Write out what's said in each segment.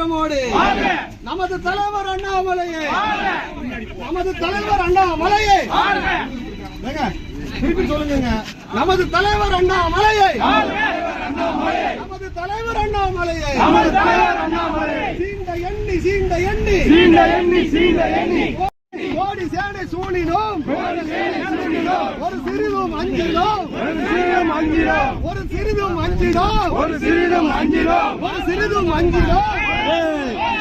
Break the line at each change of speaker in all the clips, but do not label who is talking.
நரேந்திர மோடி நமது தலைவர் அண்ணாமலையே. நமது தலைவர் அண்ணாமலையே. திருப்பி சொல்லுங்க நமது தலைவர் அண்ணாமலையே. நமது தலைவர் அண்ணாமலையே. சீண்ட எண்ணி சீண்ட எண்ணி.
சீண்ட எண்ணி சீண்ட எண்ணி.
கோடி சேனை சூழினோம் ஒரு சிறிதும் அஞ்சினோம்.
ஒரு சிறிதும் அஞ்சினோம்.
ஒரு சிறிதும் அஞ்சினோம்.
ஒரு சிறிதும் அஞ்சினோம்.
ஒரு சிறிதும் அஞ்சினோம்.
Hey!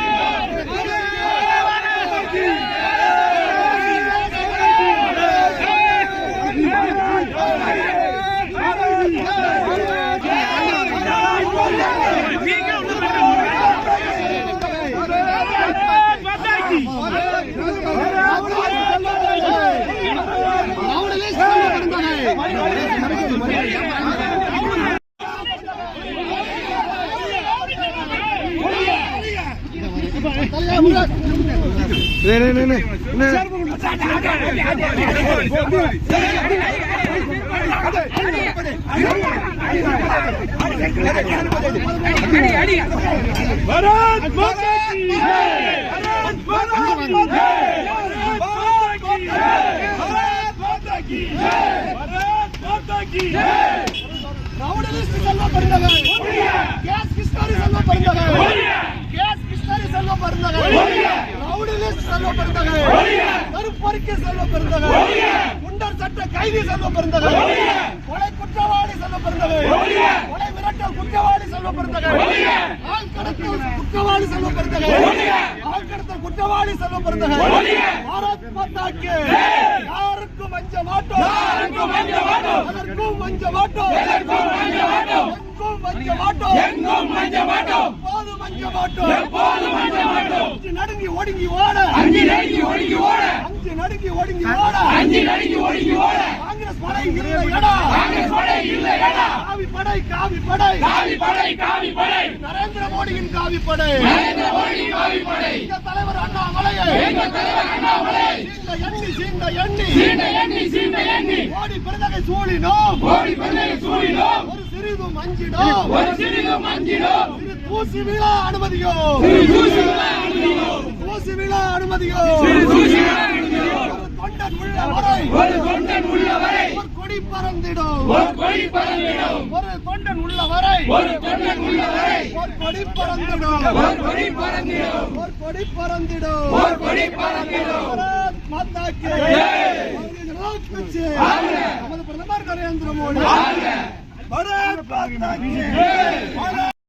नहीं नहीं नहीं नहीं भारत माता की जय भारत माता की जय भारत माता की जय
रावण लिस्ट चलना पड़ेगा गैस किस तरह चलना पड़ेगा கருப்பொறிக்கு செல்வ பெருந்தகை குண்டர் சட்ட கைதி செல்வ பெருந்தகை கொலை குற்றவாளி செல்வ பெருந்தகை கொலை மிரட்டல் குற்றவாளி செல்வ பெருந்தகை ஆள் கடத்தல் குற்றவாளி செல்வ பெருந்தகை ஆள் கடத்தல் குற்றவாளி செல்வ பெருந்தகை பாரத் மாதாக்கு யாருக்கும் அஞ்ச மாட்டோம்
யாருக்கும் அஞ்ச மாட்டோம்.
அதற்கும் அஞ்ச மாட்டோம்
எதற்கும் அஞ்ச மாட்டோம்.
எங்கும் அஞ்ச மாட்டோம்
எங்கும் அஞ்ச மாட்டோம்
எப்போதும் அஞ்ச மாட்டோம் நடுங்கி ஒடுங்கி ஓட
அஞ்சு நடுங்கி ஒடுங்கி ஓட
அஞ்சு நடுங்கி ஒடுங்கி ஓட.
அஞ்சு நடுங்கி ஒடுங்கி ஓட.
காங்கிரஸ் படை இல்லையடா
காங்கிரஸ் படை இல்லையடா
காவி படை காவி படை.
காவி படை காவி படை.
நரேந்திர மோடியின் காவி படை.
நரேந்திர மோடி காவி படை.
எங்க தலைவர் அண்ணாமலையே.
எங்க தலைவர் அண்ணாமலை.
சீண்ட எண்ணி சீண்ட எண்ணி.
சீண்ட எண்ணி சீண்ட எண்ணி.
மோடி பிறந்தகை சூழினோம்.
கோடி பெண்ணை சூழினோம்.
ஒரு சிறிதும் அஞ்சிடும்
ஒரு சிறிதும் அஞ்சினோம்.
சிறு தூசி விழா அனுமதியோ
சிறு தூசி விழா அனுமதியோம்.
தூசி விழா அனுமதியோ
சிறு தூசி விழா அனுமதியோம்.
ஒரு தொண்டன் உள்ள வரை
ஒரு தொண்டன் உள்ளவரை
ஒரு கொடி பறந்திடும்.
ஒரு கொடி பறந்திடும்.
ஒரு தொண்டன் உள்ள வரை
ஒரு தொண்டன் உள்ளவரை.
ஒரு கொடி பறந்திடும்.
ஒரு கொடி பறந்திடும்.
ஒரு கொடி பறந்திடும்.
ஒரு கொடி பறந்திடும்.
பாரத் மாதா கி
ஜெய்.
பாரதிய ஜனதா கட்சி
வாழ்க.
நமது பிரதமர் நரேந்திர மோடி. பாரத் மாதா கி
ஜெய்.
பாரத்